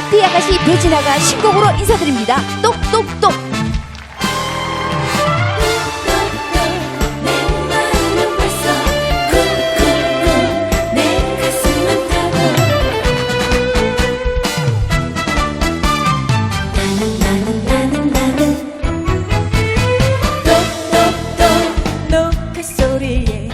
커피 아가씨 배진아가 신곡으로 인사드립니다. 똑똑똑. 똑똑똑 녹화 소리에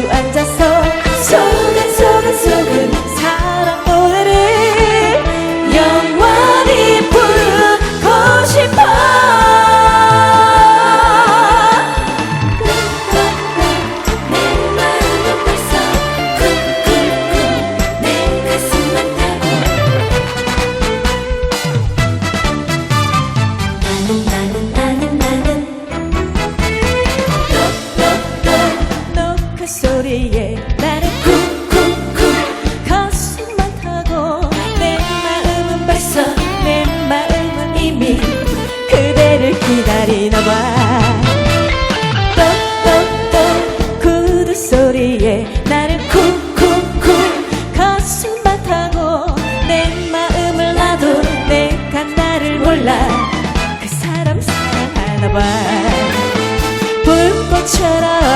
to adapt. should I